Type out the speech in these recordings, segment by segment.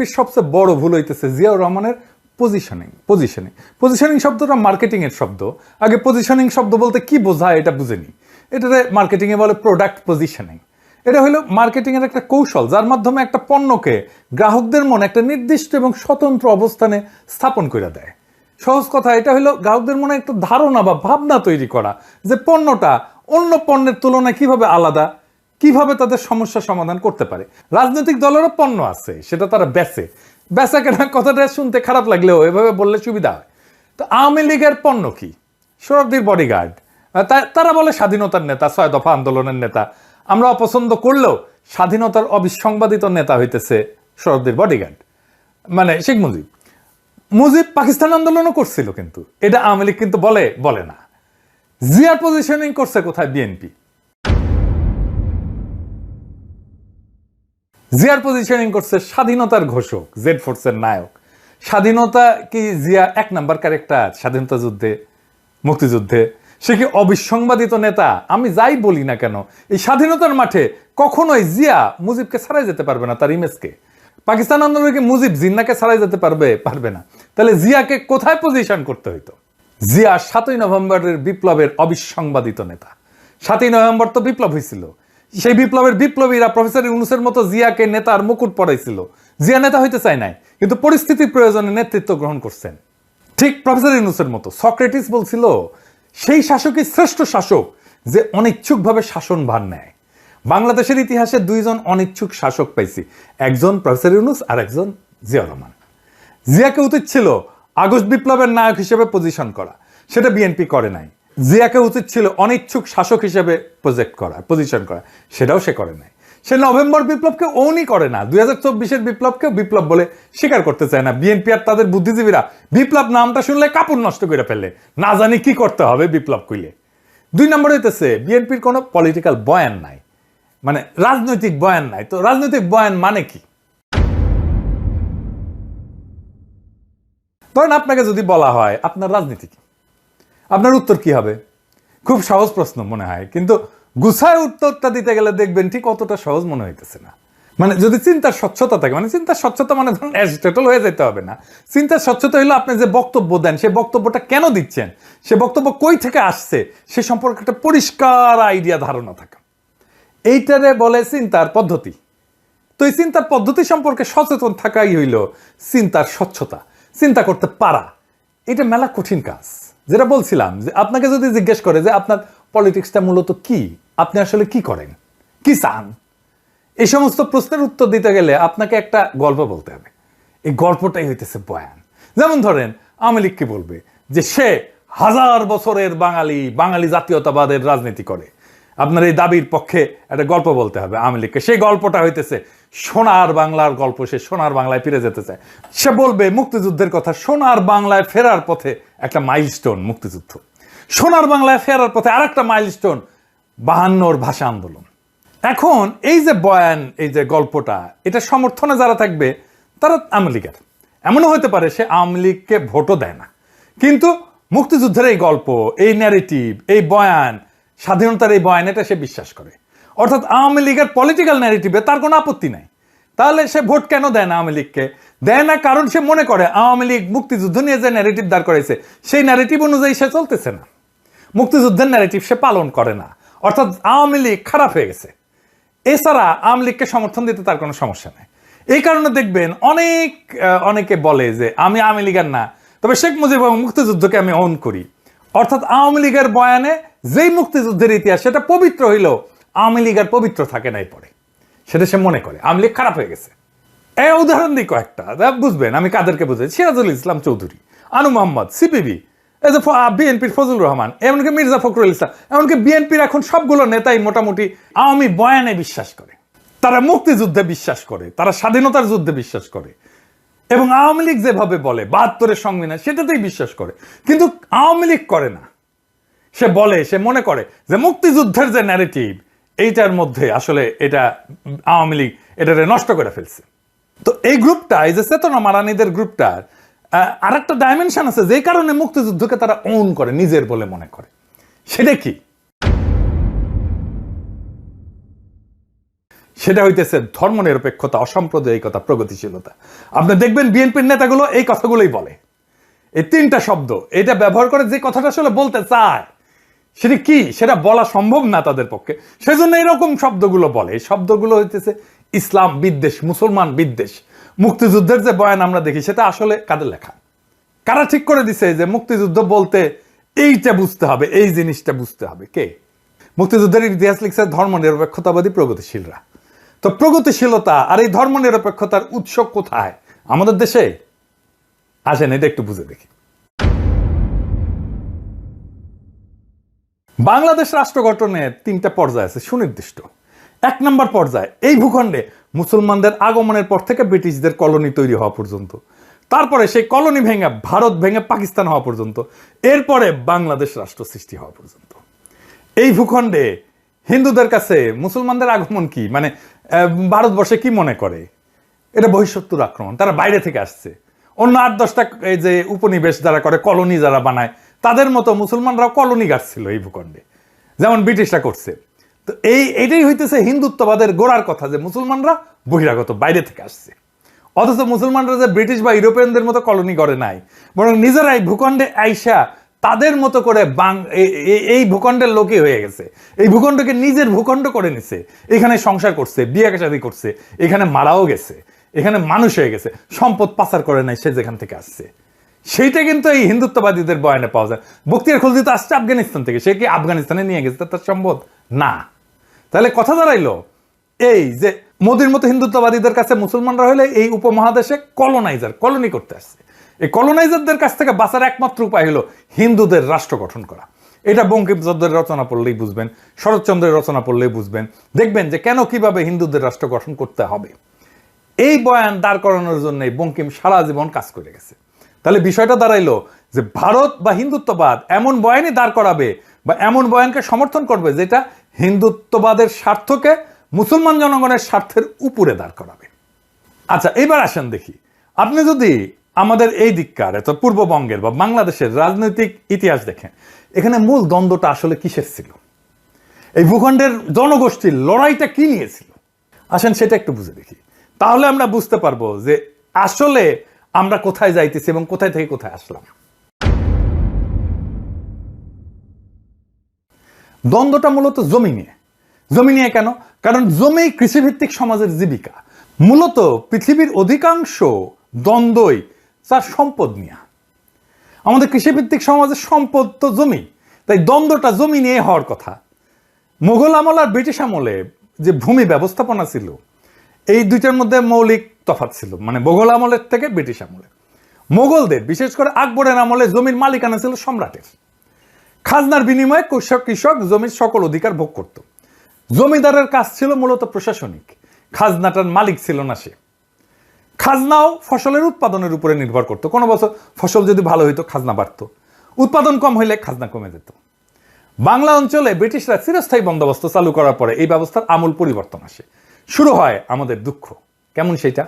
বিএনপির সবচেয়ে বড় ভুল হইতেছে জিয়াউর রহমানের পজিশনিং পজিশনিং পজিশনিং শব্দটা মার্কেটিং এর শব্দ। আগে পজিশনিং শব্দ বলতে কি বোঝায় এটা বুঝেনি এটাতে মার্কেটিং এ বলে প্রোডাক্ট পজিশনিং এটা হলো মার্কেটিং এর একটা কৌশল, যার মাধ্যমে একটা পণ্যকে গ্রাহকদের মনে একটা নির্দিষ্ট এবং স্বতন্ত্র অবস্থানে স্থাপন করে দেয়। সহজ কথা, এটা হলো গ্রাহকদের মনে একটা ধারণা বা ভাবনা তৈরি করা যে পণ্যটা অন্য পণ্যের তুলনায় কীভাবে আলাদা কীভাবে তাদের সমস্যা সমাধান করতে পারে? রাজনৈতিক দলেরও পণ্য আছে, সেটা তারা বেচে। বেচা কেনা কথাটা শুনতে খারাপ লাগলেও এভাবে বললে সুবিধা হয়। তো আওয়ামী লীগের পণ্য কি? সৌরভদীর বডিগার্ড তারা বলে স্বাধীনতার নেতা, ছয় দফা আন্দোলনের নেতা। আমরা অপছন্দ করলেও স্বাধীনতার অবিসংবাদিত নেতা হইতেছে সৌরভদীর বডিগার্ড মানে শেখ মুজিব। মুজিব পাকিস্তান আন্দোলনও করছিল কিন্তু। এটা আওয়ামী লীগ কিন্তু বলে বলে না। জিয়ার পজিশনিং করছে কোথায়? বিএনপি জিয়ার পজিশনিং করছে স্বাধীনতার ঘোষক জেড ফোর্সের নায়ক। স্বাধীনতা কি জিয়া এক নাম্বার ক্যারেক্টার স্বাধীনতা যুদ্ধে, মুক্তিযুদ্ধে? সে কি অবিসংবাদিত নেতা? আমি যাই বলি না কেন, এই স্বাধীনতার মাঠে কখনোই জিয়া মুজিবকে ছাড়াই যেতে পারবে না তার ইমেজকে পাকিস্তান আন্দোলনে কি মুজিব জিন্নাকে ছাড়াই যেতে পারবে পারবে না? তাহলে জিয়াকে কোথায় পজিশন করতে হইতো? জিয়া সাতই নভেম্বরের বিপ্লবের অবিসংবাদিত নেতা। সাতই নভেম্বর তো বিপ্লব হয়েছিল সেই বিপ্লবের বিপ্লবীরা প্রফেসর ইউনুসের মতো জিয়াকে নেতার মুকুট পড়াইছিল জিয়া নেতা হইতে চায় নাই, কিন্তু পরিস্থিতির প্রয়োজনে নেতৃত্ব গ্রহণ করছেন। ঠিক প্রফেসর ইউনুসের মতো সক্রেটিস বলছিল, সেই শাসকই শ্রেষ্ঠ শাসক যে অনিচ্ছুকভাবে শাসন ভার নেয়। বাংলাদেশের ইতিহাসে দুইজন অনিচ্ছুক শাসক পাইছি, একজন প্রফেসর ইউনুস আর একজন জিয়া রহমান। জিয়াকে উচিত ছিল আগস্ট বিপ্লবের নায়ক হিসেবে পজিশন করা, সেটা বিএনপি করে নাই। জিয়াকে উচিত ছিল অনিচ্ছুক শাসক হিসেবে প্রজেক্ট করা পজিশন করা। সেটাও সে করে নাই। সে নভেম্বর বিপ্লবকে ওনই করে না। দুই হাজার চব্বিশের বিপ্লবকে বিপ্লব বলে স্বীকার করতে চায় না। বিএনপি আর তাদের বুদ্ধিজীবীরা বিপ্লব নামটা শুনলে কাপড় নষ্ট করে ফেললে। না জানি কি করতে হবে বিপ্লব কইলে। দুই নম্বর হইতেছে, বিএনপির কোনো পলিটিক্যাল বয়ান নাই। মানে রাজনৈতিক বয়ান নাই। তো রাজনৈতিক বয়ান মানে কি? ধরেন আপনাকে যদি বলা হয়, আপনার রাজনীতি কি? আপনার উত্তর কি হবে? খুব সহজ প্রশ্ন মনে হয়, কিন্তু গুছায় উত্তরটা দিতে গেলে দেখবেন ঠিক অতটা সহজ মনে হইতেছে না। মানে যদি চিন্তার স্বচ্ছতা থাকে মানে চিন্তার স্বচ্ছতা মানে ধরুন অ্যাজিটেটল হয়ে যেতে হবে না। চিন্তার স্বচ্ছতা হলো আপনি যে বক্তব্য দেন সেই বক্তব্যটা কেন দিচ্ছেন? সে বক্তব্য কই থেকে আসছে? সে সম্পর্কে একটা পরিষ্কার আইডিয়া, ধারণা থাকা। এইটারে বলে চিন্তার পদ্ধতি। তো এই চিন্তার পদ্ধতি সম্পর্কে সচেতন থাকাই হইল চিন্তার স্বচ্ছতা, চিন্তা করতে পারা। এটা মেলা কঠিন কাজ। যেটা বলছিলাম যে আপনাকে যদি জিজ্ঞেস করে যে আপনার পলিটিক্সটা মূলত কি, আপনি আসলে কি করেন? কি চান? এই সমস্ত প্রশ্নের উত্তর দিতে গেলে আপনাকে একটা গল্প বলতে হবে। এই গল্পটাই হইতেছে বয়ান। যেমন ধরেন, আওয়ামী লীগ কি বলবে? যে সে হাজার বছরের বাঙালি বাঙালি জাতীয়তাবাদের রাজনীতি করে। আপনার এই দাবির পক্ষে একটা গল্প বলতে হবে আওয়ামী লীগকে। সেই গল্পটা হইতেছে সোনার বাংলার গল্প সে সোনার বাংলায় ফিরে যেতে চায়। সে বলবে, মুক্তিযুদ্ধের কথা, সোনার বাংলায় ফেরার পথে একটা মাইলস্টোন মুক্তিযুদ্ধ। সোনার বাংলায় ফেরার পথে আর একটা মাইলস্টোন বাহান্নর ভাষা আন্দোলন। এখন এই যে বয়ান, এই যে গল্পটা, এটা সমর্থনে যারা থাকবে, তারা আওয়ামী লীগের। এমনও হতে পারে সে আওয়ামী লীগকে ভোটও দেয় না। কিন্তু মুক্তিযুদ্ধের এই গল্প, এই ন্যারেটিভ এই বয়ান, স্বাধীনতার এই বয়ান, এটা সে বিশ্বাস করে। অর্থাৎ আওয়ামী লীগের পলিটিক্যাল ন্যারেটিভে তার কোনো আপত্তি নাই। তাহলে সে ভোট কেন দেয় না আওয়ামী লীগকে? দেয় না কারণ সে মনে করে আওয়ামী লীগ মুক্তিযুদ্ধ নিয়ে যে ন্যারেটিভ দাঁড় করেছে, সেই ন্যারেটিভ অনুযায়ী সে চলতেছে না। মুক্তিযুদ্ধের ন্যারেটিভ সে পালন করে না। অর্থাৎ আওয়ামী লীগ খারাপ হয়ে গেছে। এছাড়া আওয়ামী লীগকে সমর্থন দিতে তার কোনো সমস্যা নেই। এই কারণে দেখবেন অনেক অনেকে বলে যে আমি আওয়ামী লীগের না, তবে শেখ মুজিব এবং মুক্তিযুদ্ধকে আমি অন করি। অর্থাৎ আওয়ামী লীগের বয়ানে যেই মুক্তিযুদ্ধের ইতিহাস, সেটা পবিত্র হইলেও আওয়ামী লীগ আর পবিত্র থাকে নাই পরে সেটা সে মনে করে। আওয়ামী লীগ খারাপ হয়ে গেছে। এই উদাহরণ দিই কয়েকটা। বুঝবেন, আমি কাদেরকে বুঝাই? সিরাজুল ইসলাম চৌধুরী, আনু মোহাম্মদ, সিপিবি, এই যে বিএনপির ফজলুর রহমান, এমনকি মির্জা ফখরুল ইসলাম, এমনকি বিএনপির এখন সবগুলো নেতাই মোটামুটি আওয়ামী বয়ানে বিশ্বাস করে। তারা মুক্তিযুদ্ধে বিশ্বাস করে, তারা স্বাধীনতার যুদ্ধে বিশ্বাস করে। এবং আওয়ামী লীগ যেভাবে বলে, বাহাত্তরের সংবিধান, সেটাতেই বিশ্বাস করে। কিন্তু আওয়ামী লীগ করে না। সে বলে, সে মনে করে যে মুক্তিযুদ্ধের যে ন্যারেটিভ এইটার মধ্যে আসলে এটা আওয়ামী লীগ এটারে নষ্ট করে ফেলছে। তো এই গ্রুপটা, এই যে চেতনা মারানিদের গ্রুপটার আর একটা ডাইমেনশন আছে যে কারণে মুক্তিযুদ্ধকে তারা ওন করে, নিজের বলে মনে করে। সেটা কি? সেটা হইতেছে ধর্মনিরপেক্ষতা, অসাম্প্রদায়িকতা, প্রগতিশীলতা। আপনি দেখবেন বিএনপির নেতাগুলো এই কথাগুলোই বলে। এই তিনটা শব্দ, এটা ব্যবহার করে যে কথাটা আসলে বলতে চায়। সেটা কি? সেটা বলা সম্ভব না তাদের পক্ষে। সেজন্য এরকম শব্দগুলো বলে। এই শব্দগুলো হইতেছে ইসলাম বিদ্বেষ, মুসলমান বিদ্বেষ। মুক্তিযুদ্ধের যে বয়ান আমরা দেখি, সেটা আসলে কাদের লেখা? কারা ঠিক করে দিছে যে মুক্তিযুদ্ধ বলতে এইটা বুঝতে হবে, এই জিনিসটা বুঝতে হবে? কে? মুক্তিযুদ্ধের ইতিহাস লিখছে ধর্ম নিরপেক্ষতাবাদী প্রগতিশীলরা। তো প্রগতিশীলতা আর এই ধর্ম নিরপেক্ষতার উৎস কোথায়? আমাদের দেশে? আসেন, এটা একটু বুঝে দেখি। বাংলাদেশ রাষ্ট্র গঠনের তিনটা পর্যায় আছে, সুনির্দিষ্ট। এক নম্বর পর্যায়, এই ভূখণ্ডে মুসলমানদের আগমনের পর থেকে ব্রিটিশদের কলোনি তৈরি হওয়া পর্যন্ত। তারপরে সেই কলোনি ভেঙে, ভারত ভেঙে পাকিস্তান হওয়া পর্যন্ত। এরপরে বাংলাদেশ রাষ্ট্র সৃষ্টি হওয়া পর্যন্ত। এই ভূখণ্ডে হিন্দুদের কাছে মুসলমানদের আগমন কি? মানে ভারতবর্ষে কি মনে করে? এটা বহিঃশত্রুর আক্রমণ, তারা বাইরে থেকে আসছে। অন্য আট দশটা এই যে উপনিবেশ যারা করে, কলোনি যারা বানায় তাদের মতো মুসলমানরাও কলোনি গাছছিল এই ভূখণ্ডে, যেমন ব্রিটিশরা করছে। তো এই, এটাই হইতেছে হিন্দুত্ববাদের গোড়ার কথা যে মুসলমানরা বহিরাগত বাইরে থেকে আসছে। অথচ মুসলমানরা যে ব্রিটিশ বা ইউরোপিয়ানদের মতো কলোনি করে নাই, বরং নিজেরাই ভূখণ্ডে আইসা তাদের মতো করে বাং এই ভূখণ্ডের লোকই হয়ে গেছে। এই ভূখণ্ডকে নিজের ভূখণ্ড করে নিছে। এখানে সংসার করছে, বিয়ে শাদী করছে, এখানে মারাও গেছে, এখানে মানুষ হয়ে গেছে, সম্পদ পাচার করে নাই সে যেখান থেকে আসছে। সেইটা কিন্তু এই হিন্দুত্ববাদীদের বয়ানে পাওয়া যায়। বক্তিয়ার খলজি তো আসছে আফগানিস্তান থেকে, সে কি আফগানিস্তানে নিয়ে গেছে? তার সম্ভব? না। তাহলে কথা দাঁড়াইলো, এই যে মোদির মতো হিন্দুত্ববাদীদের কাছে মুসলমানরা হলে এই উপমহাদেশে কলোনাইজার কলোনি করতে আসছে। এই কলোনাইজারদের কাছ থেকে বাঁচার একমাত্র উপায় হলো হিন্দুদের রাষ্ট্র গঠন করা। এটা বঙ্কিমচন্দ্রের রচনা পড়লেই বুঝবেন, শরৎচন্দ্রের রচনা পড়লেই বুঝবেন। দেখবেন যে কেন কীভাবে হিন্দুদের রাষ্ট্র গঠন করতে হবে। এই বয়ান দাঁড় করানোর জন্য বঙ্কিম সারা জীবন কাজ করে গেছে। তাহলে বিষয়টা দাঁড়াইলো যে ভারত বা হিন্দুত্ববাদ এমন বয়ানই দাঁড় করাবে বা এমন বয়ানকে সমর্থন করবে যেটা হিন্দুত্ববাদের স্বার্থকে মুসলমান জনগণের স্বার্থের উপরে দাঁড় করাবে। আচ্ছা এবার আসেন দেখি। আপনি যদি আমাদের এই দিককার, এত পূর্ববঙ্গের বা বাংলাদেশের রাজনৈতিক ইতিহাস দেখেন, এখানে মূল দ্বন্দ্বটা আসলে কিসের ছিল? এই ভূখণ্ডের জনগোষ্ঠীর লড়াইটা কি নিয়েছিল আসেন সেটা একটু বুঝে দেখি। তাহলে আমরা বুঝতে পারব যে আসলে আমরা কোথায় যাইতেছি এবং কোথায় থেকে কোথায় আসলাম? দ্বন্দ্বটা মূলত জমি নিয়ে। জমি নিয়ে কেন? কারণ জমি কৃষিভিত্তিক সমাজের জীবিকা। মূলত পৃথিবীর অধিকাংশ দ্বন্দ্বই তার সম্পদ নিয়ে। আমাদের কৃষিভিত্তিক সমাজের সম্পদ তো জমি, তাই দ্বন্দ্বটা জমি নিয়ে হওয়ার কথা। মুঘল আমল আর ব্রিটিশ আমলে যে ভূমি ব্যবস্থাপনা ছিল, এই দুইটার মধ্যে মৌলিক তফাৎ ছিল মানে মোগল আমলের থেকে ব্রিটিশ আমলে। মোগলদের, বিশেষ করে আকবরের আমলে জমির মালিকানা ছিল সম্রাটের। খাজনার বিনিময়ে কৃষক কৃষক জমির সকল অধিকার ভোগ করত। জমিদারের কাজ ছিল মূলত প্রশাসনিক, খাজনাটার মালিক ছিল না সে। খাজনাও ফসলের উৎপাদনের উপরে নির্ভর করতো। কোনো বছর ফসল যদি ভালো হইতো, খাজনা বাড়তো। উৎপাদন কম হইলে খাজনা কমে যেত। বাংলা অঞ্চলে ব্রিটিশরা চিরস্থায়ী বন্দোবস্ত চালু করার পরে এই ব্যবস্থার আমূল পরিবর্তন আসে। শুরু হয় আমাদের দুঃখ। কেমন সেটা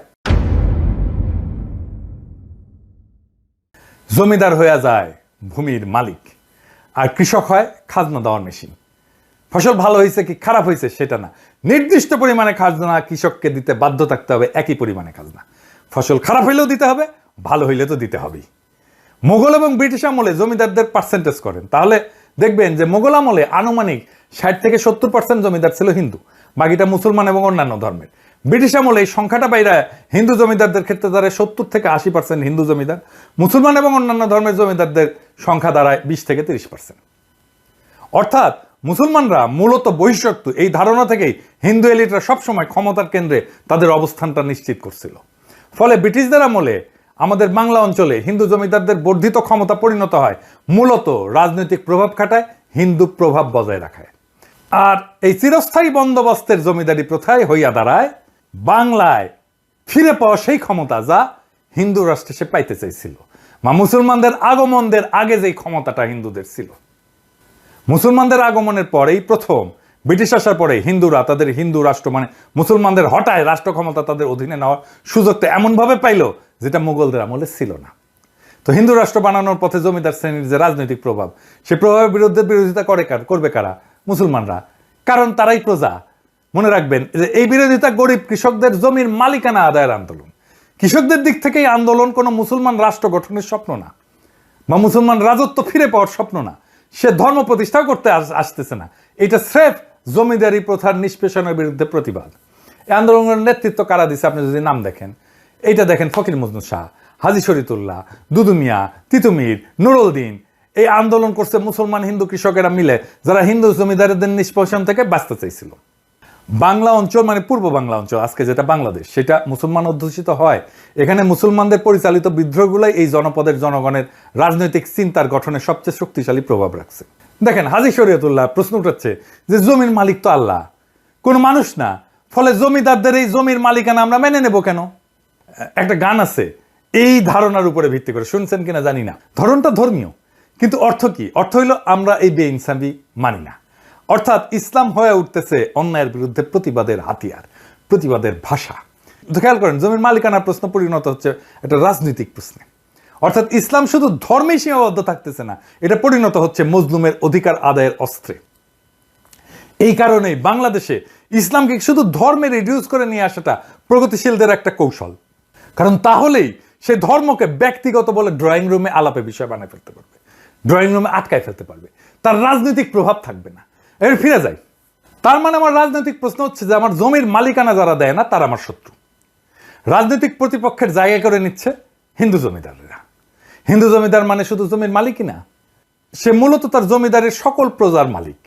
জমিদার হয়ে যায় ভূমির মালিক। আর কৃষক হয় খাজনা দেওয়ার মেশিন ফসল ভালো হয়েছে কি খারাপ হয়েছে সেটা না। নির্দিষ্ট পরিমাণে খাজনা কৃষককে দিতে বাধ্য থাকতে হবে একই পরিমাণে খাজনা। ফসল খারাপ হইলেও দিতে হবে, ভালো হইলে তো দিতে হবেই। মোগল এবং ব্রিটিশ আমলে জমিদারদের পার্সেন্টেজ করেন। তাহলে দেখবেন যে মোগল আমলে আনুমানিক ষাট থেকে সত্তর পার্সেন্ট জমিদার ছিল হিন্দু। বাকিটা মুসলমান এবং অন্যান্য ধর্মের। ব্রিটিশ আমলে এই সংখ্যাটা বাইরে হিন্দু জমিদারদের ক্ষেত্রে দাঁড়ায় সত্তর থেকে আশি পার্সেন্ট হিন্দু জমিদার। মুসলমান এবং অন্যান্য ধর্মের জমিদারদের সংখ্যা দাঁড়ায় বিশ থেকে তিরিশ পার্সেন্ট। অর্থাৎ মুসলমানরা মূলত বহিঃশক্ত, এই ধারণা থেকেই হিন্দু এলিটরা সবসময় ক্ষমতার কেন্দ্রে তাদের অবস্থানটা নিশ্চিত করছিল। ফলে ব্রিটিশদের আমলে আমাদের বাংলা অঞ্চলে হিন্দু জমিদারদের বর্ধিত ক্ষমতা পরিণত হয় মূলত রাজনৈতিক প্রভাব খাটায়, হিন্দু প্রভাব বজায় রাখায়। আর এই চিরস্থায়ী বন্দোবস্তের জমিদারি প্রথায় হইয়া দাঁড়ায় বাংলায় ফিরে পাওয়া সেই ক্ষমতা যা হিন্দু রাষ্ট্রে সে পাইতে চাইছিল। বা মুসলমানদের আগমনদের আগে যেই ক্ষমতাটা হিন্দুদের ছিল। মুসলমানদের আগমনের পরেই প্রথম ব্রিটিশ আসার পরে হিন্দুরা তাদের হিন্দু রাষ্ট্র মানে মুসলমানদের হঠায় রাষ্ট্র ক্ষমতা তাদের অধীনে নেওয়ার সুযোগটা এমনভাবে পাইল যেটা মুঘলদের আমলে ছিল না। তো হিন্দু রাষ্ট্র বানানোর পথে জমিদার শ্রেণির যে রাজনৈতিক প্রভাব, সে প্রভাবের বিরুদ্ধে বিরোধিতা করে কার করবে কারা? মুসলমানরা। কারণ তারাই প্রজা। মনে রাখবেন এই বিরোধিতা গরিব কৃষকদের জমির মালিকানা আদায়ের আন্দোলন। কৃষকদের দিক থেকে এই আন্দোলন কোনো মুসলমান রাষ্ট্র গঠনের স্বপ্ন না। বা মুসলমান রাজত্ব ফিরে পাওয়ার স্বপ্ন না। সে ধর্ম প্রতিষ্ঠাও করতে আসতেছে না। এটা স্রেফ জমিদারি প্রথার নিষ্পেষণের বিরুদ্ধে প্রতিবাদ। এই আন্দোলনের নেতৃত্ব কারা দিছে আপনি যদি নাম দেখেন? এইটা দেখেন ফকির মজনু শাহ, হাজি শরীতুল্লাহ দুদুমিয়া তিতুমির নুরুদ্দিন এই আন্দোলন করছে মুসলমান হিন্দু কৃষকেরা মিলে, যারা হিন্দু জমিদারদের নিষ্পেষণ থেকে বাঁচতে চাইছিল। বাংলা অঞ্চল মানে পূর্ব বাংলা অঞ্চল, আজকে যেটা বাংলাদেশ, সেটা মুসলমান অধ্যুষিত হয়। এখানে মুসলমানদের পরিচালিত বিদ্রোহগুলাই এই জনপদের, জনগণের রাজনৈতিক চিন্তার গঠনে সবচেয়ে শক্তিশালী প্রভাব রাখছে। দেখেন, হাজি শরীয়তুল্লাহ প্রশ্ন উঠাচ্ছে যে, জমির মালিক তো আল্লাহ। কোনো মানুষ না। ফলে জমিদারদের এই জমির মালিকানা আমরা মেনে নেব কেন? একটা গান আছে, এই ধারণার উপরে ভিত্তি করে। শুনছেন কিনা জানি না। ধরনটা ধর্মীয়। কিন্তু অর্থ কি? অর্থ হইল আমরা এই বে বেইনসাবি মানি না। অর্থাৎ ইসলাম হয়ে উঠতেছে অন্যায়ের বিরুদ্ধে প্রতিবাদের হাতিয়ার, প্রতিবাদের ভাষা। খেয়াল করেন, জমির মালিকানার প্রশ্ন পরিণত হচ্ছে একটা রাজনৈতিক প্রশ্নে। অর্থাৎ ইসলাম শুধু ধর্মেই সীমাবদ্ধ থাকতেছে না, এটা পরিণত হচ্ছে মজলুমের অধিকার আদায়ের অস্ত্রে। এই কারণেই বাংলাদেশে ইসলামকে শুধু ধর্মে রিডিউস করে নিয়ে আসাটা প্রগতিশীলদের একটা কৌশল। কারণ তাহলেই সে ধর্মকে ব্যক্তিগত বলে ড্রয়িং রুমে আলাপে বিষয় বানায় ফেলতে পারবে। ড্রয়িং রুমে আটকায় ফেলতে পারবে। তার রাজনৈতিক প্রভাব থাকবে না। এর ফিরে যাই। তার মানে আমার রাজনৈতিক প্রশ্ন হচ্ছে যে, আমার জমির মালিকানা যারা দেয় না, তারা আমার শত্রু। রাজনৈতিক প্রতিপক্ষের জায়গা করে নিচ্ছে হিন্দু জমিদাররা। হিন্দু জমিদার মানে শুধু জমির মালিকই না, সে মূলত তার জমিদারের সকল প্রজার মালিক।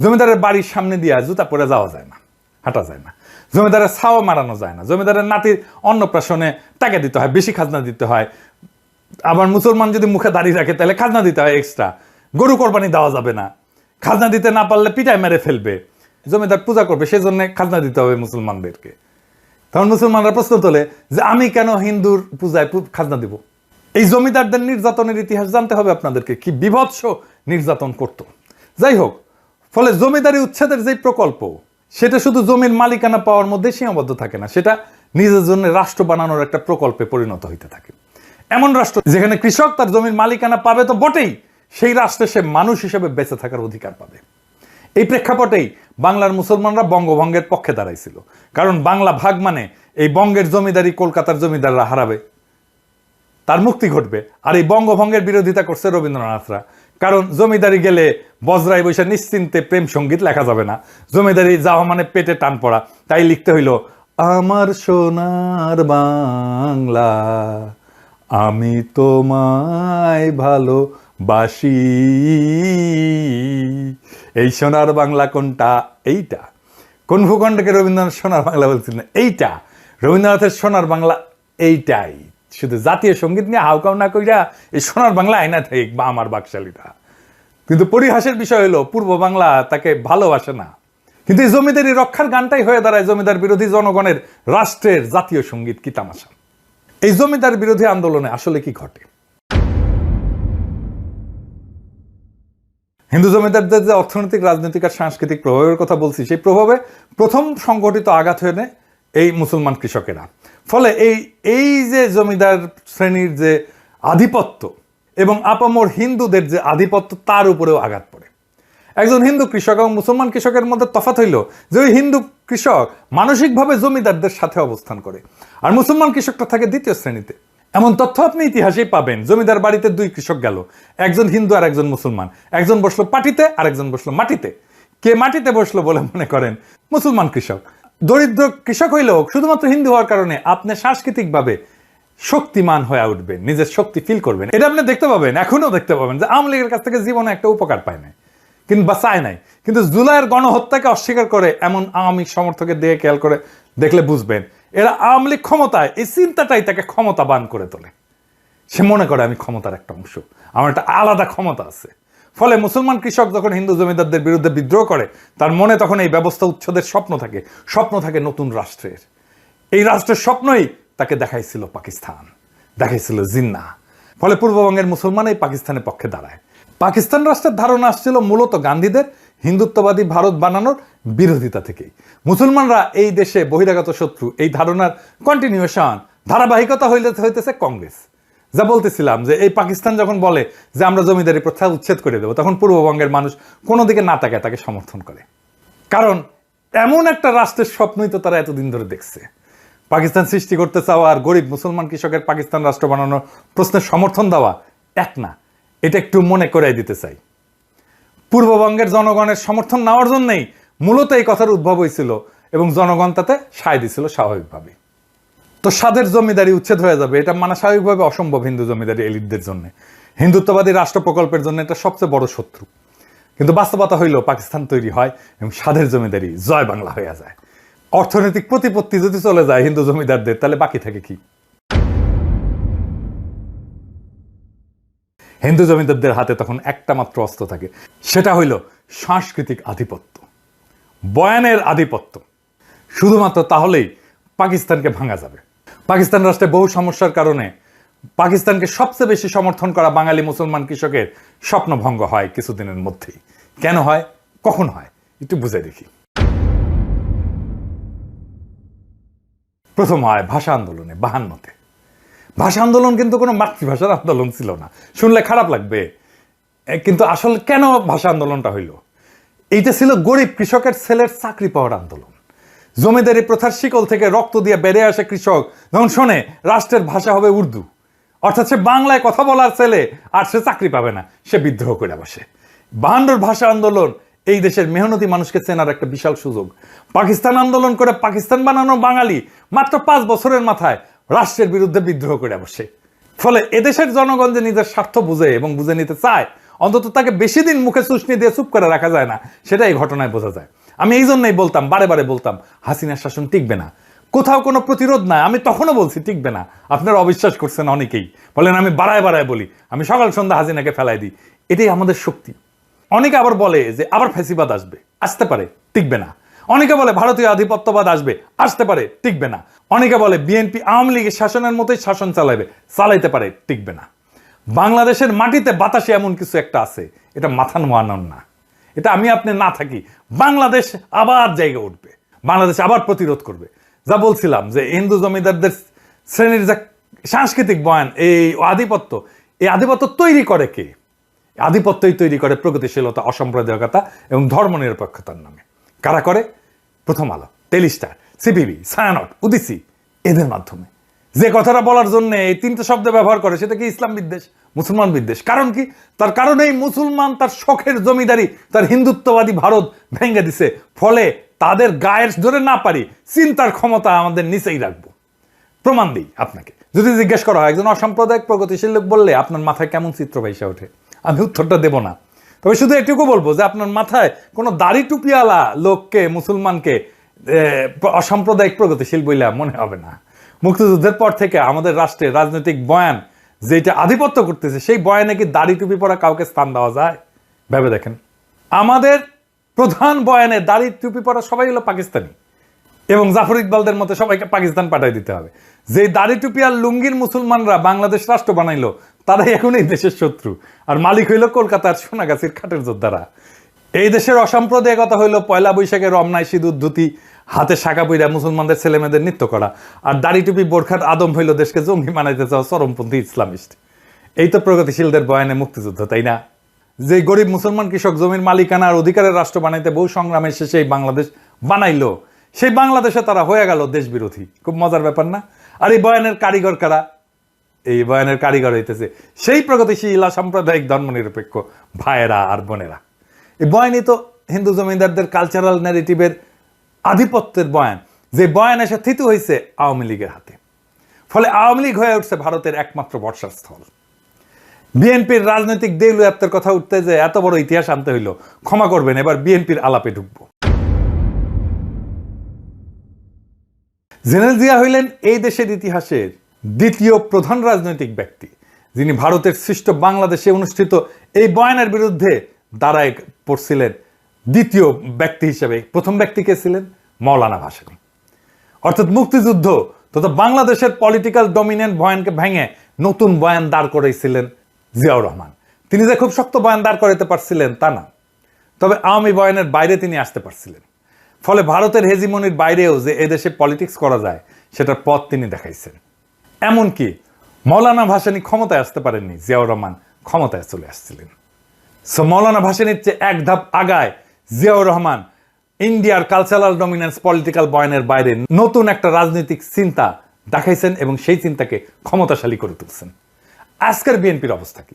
জমিদারের বাড়ির সামনে দিয়ে জুতা পরে যাওয়া যায় না, হাঁটা যায় না। জমিদারের ছাওয়া মারানো যায় না। জমিদারের নাতির অন্নপ্রাশনে টাকা দিতে হয়, বেশি খাজনা দিতে হয়। আবার মুসলমান যদি মুখে দাঁড়িয়ে রাখে, তাহলে খাজনা দিতে হয় এক্সট্রা গরু কোরবানি দেওয়া যাবে না। খাজনা দিতে না পারলে পিটায় মেরে ফেলবে। জমিদার পূজা করবে, সেজন্য খাজনা দিতে হবে মুসলমানদেরকে। তখন মুসলমানরা প্রশ্ন তোলে যে আমি কেন হিন্দুর পূজায় খাজনা দিব? এই জমিদারদের নির্যাতনের ইতিহাস জানতে হবে আপনাদেরকে, কি বিভৎস নির্যাতন করত। যাই হোক, ফলে জমিদারি উচ্ছেদের যে প্রকল্প, সেটা শুধু জমির মালিকানা পাওয়ার মধ্যে সীমাবদ্ধ থাকে না, সেটা নিজের জন্য রাষ্ট্র বানানোর একটা প্রকল্পে পরিণত হইতে থাকে। এমন রাষ্ট্র যেখানে কৃষক তার জমির মালিকানা পাবে তো বটেই সেই রাষ্ট্রে সে মানুষ হিসেবে বেঁচে থাকার অধিকার পাবে। এই প্রেক্ষাপটেই বাংলার মুসলমানরা বঙ্গভঙ্গের পক্ষে দাঁড়াইছিল। কারণ বাংলা ভাগ মানে এই বঙ্গের জমিদারি কলকাতার জমিদাররা হারাবে। তার মুক্তি ঘটবে। আর এই বঙ্গভঙ্গের বিরোধিতা করছে রবীন্দ্রনাথরা কারণ জমিদারি গেলে বজরাই বৈশা নিশ্চিন্তে প্রেম সংগীত লেখা যাবে না। জমিদারি যাওয়া মানে পেটে টান পড়া। তাই লিখতে হইল, আমার সোনার বাংলা, আমি তোমায় ভালোবাসি এই সোনার বাংলা কোনটা? এইটা। কোন ভূখণ্ডকে রবীন্দ্রনাথ সোনার বাংলা বলছিলেন? এইটা। রবীন্দ্রনাথের সোনার বাংলা এইটাই। শুধু জাতীয় সংগীত নিয়ে হাউকাউ না কইরা এই সোনার বাংলা আয়না থেকে বা আমার বাকশালীটা কিন্তু পরিহাসের বিষয় হলো, পূর্ব বাংলা তাকে ভালোবাসে না। কিন্তু এই জমিদারি রক্ষার গানটাই হয়ে দাঁড়ায় জমিদার বিরোধী জনগণের রাষ্ট্রের জাতীয় সংগীত কি তামাশা? এই জমিদার বিরোধী আন্দোলনে আসলে কি ঘটে? হিন্দু জমিদারদের যে অর্থনৈতিক, রাজনৈতিক আর সাংস্কৃতিক প্রভাবের কথা বলছি, সেই প্রভাবে প্রথম সংগঠিত আঘাত হয়ে এই মুসলমান কৃষকেরা। ফলে এই এই যে জমিদার শ্রেণির যে আধিপত্য এবং আপামর হিন্দুদের যে আধিপত্য, তার উপরেও আঘাত পড়ে। একজন হিন্দু কৃষক এবং মুসলমান কৃষকের মধ্যে তফাৎ হইল যে ওই হিন্দু কৃষক মানসিকভাবে জমিদারদের সাথে অবস্থান করে। আর মুসলমান কৃষকটা থাকে দ্বিতীয় শ্রেণীতে। এমন তথ্য আপনি ইতিহাসেই পাবেন। জমিদার বাড়িতে দুই কৃষক গেল। একজন হিন্দু আর একজন মুসলমান। একজন বসল পাটিতে আর একজন বসল মাটিতে। কে মাটিতে বসল বলে মনে করেন মুসলমান কৃষক। দরিদ্র কৃষক হইলেও শুধুমাত্র হিন্দু হওয়ার কারণে আপনি সাংস্কৃতিকভাবে শক্তিমান হয়ে উঠবেন, নিজের শক্তি ফিল করবেন। এটা আপনি দেখতে পাবেন এখনও দেখতে পাবেন যে আওয়ামী লীগের কাছ থেকে জীবনে একটা উপকার পায় নাই কিন্তু বা চায় নাই। কিন্তু জুলাইয়ের গণহত্যাকে অস্বীকার করে এমন আওয়ামী সমর্থকের দিকে খেয়াল করে দেখলে বুঝবেন এরা আওয়ামী লীগ ক্ষমতায়, এই চিন্তাটাই তাকে ক্ষমতাবান করে তোলে। সে মনে করে আমি ক্ষমতার একটা অংশ। আমার একটা আলাদা ক্ষমতা আছে। ফলে মুসলমান কৃষক যখন হিন্দু জমিদারদের বিরুদ্ধে বিদ্রোহ করে, তার মনে তখন এই ব্যবস্থা উচ্ছেদের স্বপ্ন থাকে। স্বপ্ন থাকে নতুন রাষ্ট্রের। এই রাষ্ট্রের স্বপ্নই তাকে দেখাইছিল পাকিস্তান, দেখাইছিল জিন্না। ফলে পূর্ববঙ্গের মুসলমান এই পাকিস্তানের পক্ষে দাঁড়ায়। পাকিস্তান রাষ্ট্রের ধারণা আসছিল মূলত গান্ধীদের হিন্দুত্ববাদী ভারত বানানোর বিরোধিতা থেকেই। মুসলমানরা এই দেশে বহিরাগত শত্রু, এই ধারণার কন্টিনিউশন ধারাবাহিকতা হইলে হইতেছে কংগ্রেস। যা বলতেছিলাম যে এই পাকিস্তান যখন বলে যে আমরা জমিদারি প্রথা উচ্ছেদ করে দেবো, তখন পূর্ববঙ্গের মানুষ কোনো দিকে না তাকায় তাকে সমর্থন করে। কারণ এমন একটা রাষ্ট্রের স্বপ্নই তো তারা এতদিন ধরে দেখছে। পাকিস্তান সৃষ্টি করতে চাওয়া আর গরিব মুসলমান কৃষকের পাকিস্তান রাষ্ট্র বানানোর প্রশ্নের সমর্থন দেওয়া এক না। এটা একটু মনে করাই দিতে চাই। পূর্ববঙ্গের জনগণের সমর্থন নেওয়ার জন্যই মূলত এই কথার উদ্ভব হয়েছিল এবং জনগণ তাতে সায় দিছিল স্বাভাবিকভাবে তো স্বাদের জমিদারি উচ্ছেদ হয়ে যাবে, এটা মানা স্বাভাবিকভাবে অসম্ভব হিন্দু জমিদারি এলিটদের জন্য। হিন্দুত্ববাদী রাষ্ট্র প্রকল্পের জন্য এটা সবচেয়ে বড় শত্রু। কিন্তু বাস্তবতা হইল পাকিস্তান তৈরি হয় এবং স্বাদের জমিদারি জয় বাংলা হয়ে যায়। অর্থনৈতিক প্রতিপত্তি যদি চলে যায় হিন্দু জমিদারদের, তাহলে বাকি থাকে কি? হিন্দু জমিদারদের হাতে তখন একটা মাত্র অস্ত্র থাকে। সেটা হইল সাংস্কৃতিক আধিপত্য। বয়ানের আধিপত্য। শুধুমাত্র তাহলেই পাকিস্তানকে ভাঙা যাবে। পাকিস্তান রাষ্ট্রে বহু সমস্যার কারণে পাকিস্তানকে সবচেয়ে বেশি সমর্থন করা বাঙালি মুসলমান কৃষকের স্বপ্নভঙ্গ হয় কিছুদিনের মধ্যেই। কেন হয়? কখন হয়? একটু বুঝে দেখি। প্রথম হয় ভাষা আন্দোলনে, বাহান্নতে। ভাষা আন্দোলন কিন্তু কোনো মাতৃভাষার আন্দোলন ছিল না। শুনলে খারাপ লাগবে। কিন্তু আসলে কেন ভাষা আন্দোলনটা হইল? এইটা ছিল গরিব কৃষকের ছেলের চাকরি পাওয়ার আন্দোলন। জমিদারি প্রথার শিকল থেকে রক্ত দিয়ে বেড়ে আসে কৃষক। যখন শোনে, রাষ্ট্রের ভাষা হবে উর্দু। অর্থাৎ সে বাংলায় কথা বলার ছেলে, আর সে চাকরি পাবে না। সে বিদ্রোহ করে বসে। বাহান্নর ভাষা আন্দোলন, এই দেশের মেহনতি মানুষকে চেনার একটা বিশাল সুযোগ। পাকিস্তান আন্দোলন করে পাকিস্তান বানানো বাঙালি মাত্র পাঁচ বছরের মাথায় রাষ্ট্রের বিরুদ্ধে বিদ্রোহ করে বসে। ফলে এদেশের জনগণ যে নিজের স্বার্থ বুঝে এবং বুঝে নিতে চায়, অন্তত তাকে বেশি দিন মুখে চুষনি দিয়ে চুপ করে রাখা যায় না সেটা এই ঘটনায় বোঝা যায়। আমি এই জন্যই বলতাম, বারে বারে বলতাম, হাসিনার শাসন টিকবে না। কোথাও কোনো প্রতিরোধ নাই, আমি তখনও বলছি টিকবে না। আপনারা অবিশ্বাস করছেন অনেকেই। বলেন, আমি বাড়ায় বাড়ায় বলি, আমি সকাল সন্ধ্যা হাসিনাকে ফেলাই দিই। এটাই আমাদের শক্তি। অনেকে আবার বলে যে, আবার ফ্যাসিবাদ আসবে। আসতে পারে, টিকবে না। অনেকে বলে ভারতীয় আধিপত্যবাদ আসবে, আসতে পারে, টিকবে না। অনেকে বলে বিএনপি আওয়ামী লীগের শাসনের মতোই শাসন চালাবে, চালাইতে পারে, টিকবে না। বাংলাদেশের মাটিতে বাতাসে এমন কিছু একটা আছে, এটা মাথা নোয়ানোর না। এটা আমি আপনি না থাকি, বাংলাদেশ আবার জায়গা উঠবে, বাংলাদেশ আবার প্রতিরোধ করবে। যা বলছিলাম যে হিন্দু জমিদারদের শ্রেণির যা সাংস্কৃতিক বয়ান, এই আধিপত্য এই আধিপত্য তৈরি করে কে? আধিপত্যই তৈরি করে প্রগতিশীলতা, অসাম্প্রদায়িকতা এবং ধর্মনিরপেক্ষতার নামে। কারা করে? প্রথম আলো টেলিস্টার সিপিবি সায়ানট উদিসি, এদের মাধ্যমে। যে কথাটা বলার জন্য এই তিনটে শব্দ ব্যবহার করে, সেটা কি ইসলাম বিদ্বেষ? মুসলমান বিদ্বেষ। কারণ কি? তার কারণেই মুসলমান তার শখের জমিদারি, তার হিন্দুত্ববাদী ভারত ভেঙে দিছে। ফলে তাদের গায়ের ধরে না পারি চিন্তার ক্ষমতা আমাদের নিচেই রাখব। প্রমাণ দিই আপনাকে। যদি জিজ্ঞেস করা হয়, একজন অসাম্প্রদায়িক প্রগতিশীল লোক বললে, আপনার মাথায় কেমন চিত্র ভাইসা ওঠে? আমি উত্তরটা দেব না। তবে শুধু এটুকু বলব যে আপনার মাথায় কোনো দাড়ি টুপিওয়ালা লোককে, মুসলমানকে অসাম্প্রদায়িক প্রগতিশীল বইলা মনে হবে না। মুক্তিযুদ্ধের পর থেকে আমাদের রাষ্ট্রে রাজনৈতিক বয়ান যেটা আধিপত্য করতেছে, সেই বয়ানে কি দাড়ি টুপি পরা কাউকে স্থান দেওয়া যায়? ভেবে দেখেন। আমাদের প্রধান বয়ানে দাড়ি টুপি পরা সবাই হলো পাকিস্তানি। এবং জাফর ইকবালদের মতো সবাইকে পাকিস্তান পাঠিয়ে দিতে হবে। যে দাড়ি টুপি আর লুঙ্গির মুসলমানরা বাংলাদেশ রাষ্ট্র বানাইলো তারাই এখন এই দেশের শত্রু। আর মালিক হইল কলকাতার সোনাগাছির খাটের যোদ্ধারা। এই দেশের অসাম্প্রদায়িকতা হইল পয়লা বৈশাখে রমনায় সিঁদুর, ধুতি, হাতে শাখা পইরা মুসলমানদের ছেলেমেয়েদের নৃত্য করা। আর দাড়ি টুপি বোরখার আদম হইল দেশকে জঙ্গি বানাইতে চাও চরমপন্থী ইসলামিস্ট। এই তো প্রগতিশীলদের বয়ানে মুক্তিযুদ্ধ, তাই না? যে গরিব মুসলমান কৃষক জমির মালিকানা আর অধিকারের রাষ্ট্র বানাইতে বহু সংগ্রামের শেষে এই বাংলাদেশ বানাইলো। সেই বাংলাদেশে তারা হয়ে গেল দেশবিরোধী। খুব মজার ব্যাপার না? আর এই বয়ানের কারিগর কারা? এই বয়ানের কারিগর হইতেছে। সেই প্রগতিশীল সাম্প্রদায়িক ধর্মনিরপেক্ষ ভাইয়েরা আর বোনেরা। এই বয়ানই তো হিন্দু জমিদারদের কালচারাল ন্যারেটিভের আধিপত্যের বয়ান। যে বয়ান এসে থিতু হয়েছে আওয়ামী লীগের হাতে। ফলে আওয়ামী লীগ হয়ে উঠছে ভারতের একমাত্র বর্ষার স্থল। বিএনপির রাজনৈতিক দেউলিয়াত্বের কথা উঠতে যে এত বড় ইতিহাস আনতে হইল, ক্ষমা করবেন, এবার বিএনপির আলাপে ঢুকবো। জেনারেল জিয়া হইলেন এই দেশের ইতিহাসের দ্বিতীয় প্রধান রাজনৈতিক ব্যক্তি, যিনি ভারতের সৃষ্ট বাংলাদেশে অনুষ্ঠিত এই বয়ানের বিরুদ্ধে দাঁড়ায় পড়ছিলেন দ্বিতীয় ব্যক্তি হিসেবে। প্রথম ব্যক্তি কে ছিলেন? মৌলানা ভাসানী। অর্থাৎ মুক্তিযুদ্ধ তথা বাংলাদেশের পলিটিক্যাল ডমিনেন্ট বয়ানকে ভেঙে নতুন বয়ান দাঁড় করেছিলেন জিয়াউর রহমান। তিনি যে খুব শক্ত বয়ান দাঁড় করাতে পারছিলেন তা না। তবে আওয়ামী বয়ানের বাইরে তিনি আসতে পারছিলেন। ফলে ভারতের হেজিমনির বাইরেও যে এদেশে পলিটিক্স করা যায়, সেটার পথ তিনি দেখাইছেন। এমনকি মৌলানা ভাসানী ক্ষমতায় আসতে পারেননি, জিয়াউর রহমান ক্ষমতায় চলে আসছিলেন। সো মৌলানা ভাসানীর চেয়ে এক ধাপ আগায় জিয়াউর রহমান ইন্ডিয়ার কালচারাল ডমিনেন্স পলিটিক্যাল বয়নের বাইরে নতুন একটা রাজনৈতিক চিন্তা দেখাইছেন এবং সেই চিন্তাকে ক্ষমতাশালী করে তুলছেন। আজকের বিএনপির অবস্থা কি?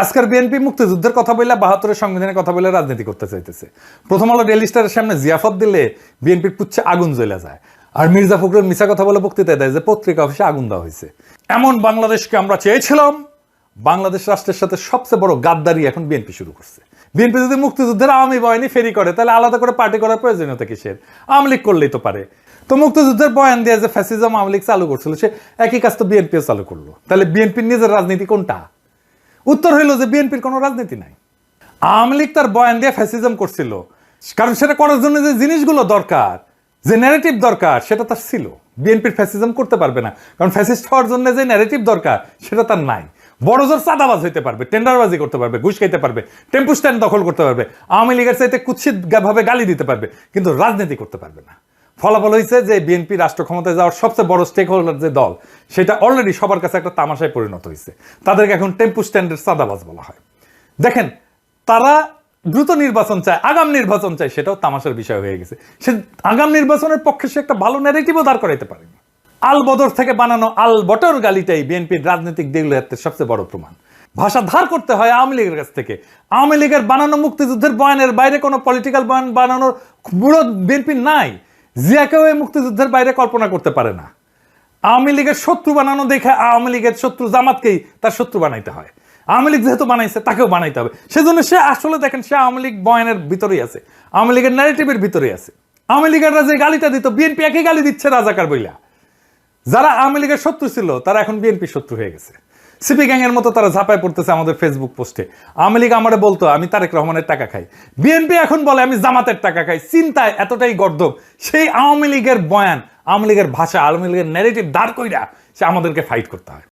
আজকের বিএনপি মুক্তিযুদ্ধের কথা বললে বাহাত্তরের সংবিধানের কথা বলে রাজনীতি করতে চাইতেছে। প্রথম আলো ডেলি স্টারের সামনে জিয়াফত দিলে বিএনপির পুচ্ছে আগুন জ্বলে যায়। আর মির্জা ফখরুল মিশা কথা বলে বক্তৃতা দেয় যে পত্রিকা অফিসে আগুন দেওয়া হয়েছে। এমন বাংলাদেশকে আমরা চেয়েছিলাম, বাংলাদেশ রাষ্ট্রের সাথে সবচেয়ে বড় গাদ্দারি এখন বিএনপি শুরু করছে। বিএনপি যদি মুক্তিযুদ্ধের আওয়ামী বয়ানি ফেরি করে, তাহলে আলাদা করে পার্টি করার প্রয়োজনীয়তা কিসের? আওয়ামী লীগ করলেই তো পারে। তো মুক্তিযুদ্ধের বয়ান দিয়ে যে ফ্যাসিজম আওয়ামী লীগ চালু করছিল, সে একই কাজ তো বিএনপিও চালু করল। তাহলে বিএনপির নিজের রাজনীতি কোনটা? উত্তর হইল যে বিএনপির কোনো রাজনীতি নাই। আওয়ামী লীগ তার বয়ান দিয়ে ফ্যাসিজম করছিল। কারণ সেটা করার জন্য যে জিনিসগুলো দরকার, যে ন্যারেটিভ দরকার, সেটা তার ছিল। বিএনপির ফ্যাসিজম করতে পারবে না। কারণ ফ্যাসিস্ট হওয়ার জন্য যে ন্যারেটিভ দরকার, সেটা তার নাই। বড় জোর চাঁদাবাজ হইতে পারবে, টেন্ডারবাজি করতে পারবে, ঘুষ খাইতে পারবে, টেম্পু স্ট্যান্ড দখল করতে পারবে, আওয়ামী লীগের চাইতে কুৎসিত ভাবে গালি দিতে পারবে, কিন্তু রাজনীতি করতে পারবে না। ফলাফল হয়েছে যে বিএনপি রাষ্ট্র ক্ষমতায় যাওয়ার সবচেয়ে বড় স্টেক হোল্ডার যে দল, সেটা অলরেডি সবার কাছে একটা তামাশায় পরিণত হয়েছে। তাদেরকে এখন টেম্পু স্ট্যান্ডের সাদাবাজ বলা হয়। দেখেন, তারা দ্রুত নির্বাচন চায়, আগাম নির্বাচন চায়, সেটাও তামাশার বিষয় হয়ে গেছে। সে আগাম নির্বাচনের পক্ষে সে একটা ভালো ন্যারেটিভও দাঁড় করাইতে পারেনি। আল বদর থেকে বানানো আল বটর গালিটাই বিএনপির রাজনৈতিক দেগুলিয়াতের সবচেয়ে বড় প্রমাণ। ভাষা ধার করতে হয় আওয়ামী লীগের কাছ থেকে। আওয়ামী লীগের বানানো মুক্তিযুদ্ধের বয়ানের বাইরে কোনো পলিটিক্যাল বয়ান বানানোর বুড়ো বিএনপির নাই। জিয়াকেও এই মুক্তিযুদ্ধের বাইরে কল্পনা করতে পারে না। আওয়ামী লীগের শত্রু বানানো দেখে আওয়ামী লীগের শত্রু জামাতকেই তার শত্রু বানাইতে হয়। আওয়ামী লীগ যেহেতু বানাইছে, তাকেও বানাইতে হবে। সেজন্য সে আসলে দেখেন, সে আওয়ামী লীগ বয়ানের ভিতরেই আছে। আওয়ামী লীগের ন্যারেটিভের ভিতরেই আছে। আওয়ামী লীগেররা যে গালিটা দিত, বিএনপি একই গালি দিচ্ছে রাজাকার বইলা। যারা আওয়ামী লীগের শত্রু ছিল, তারা এখন বিএনপি শত্রু হয়ে গেছে। সিপি গ্যাংয়ের মতো তারা ঝাঁপায় পড়তেছে আমাদের ফেসবুক পোস্টে। আওয়ামী লীগ আমারে বলতো, আমি তারেক রহমানের টাকা খাই। বিএনপি এখন বলে, আমি জামাতের টাকা খাই। চিন্তায় এতটাই গর্দব সেই আওয়ামী লীগের বয়ান, আওয়ামী লীগের ভাষা, আওয়ামী লীগের ন্যারেটিভ দাঁড় কইরা সে আমাদেরকে ফাইট করতে হয়।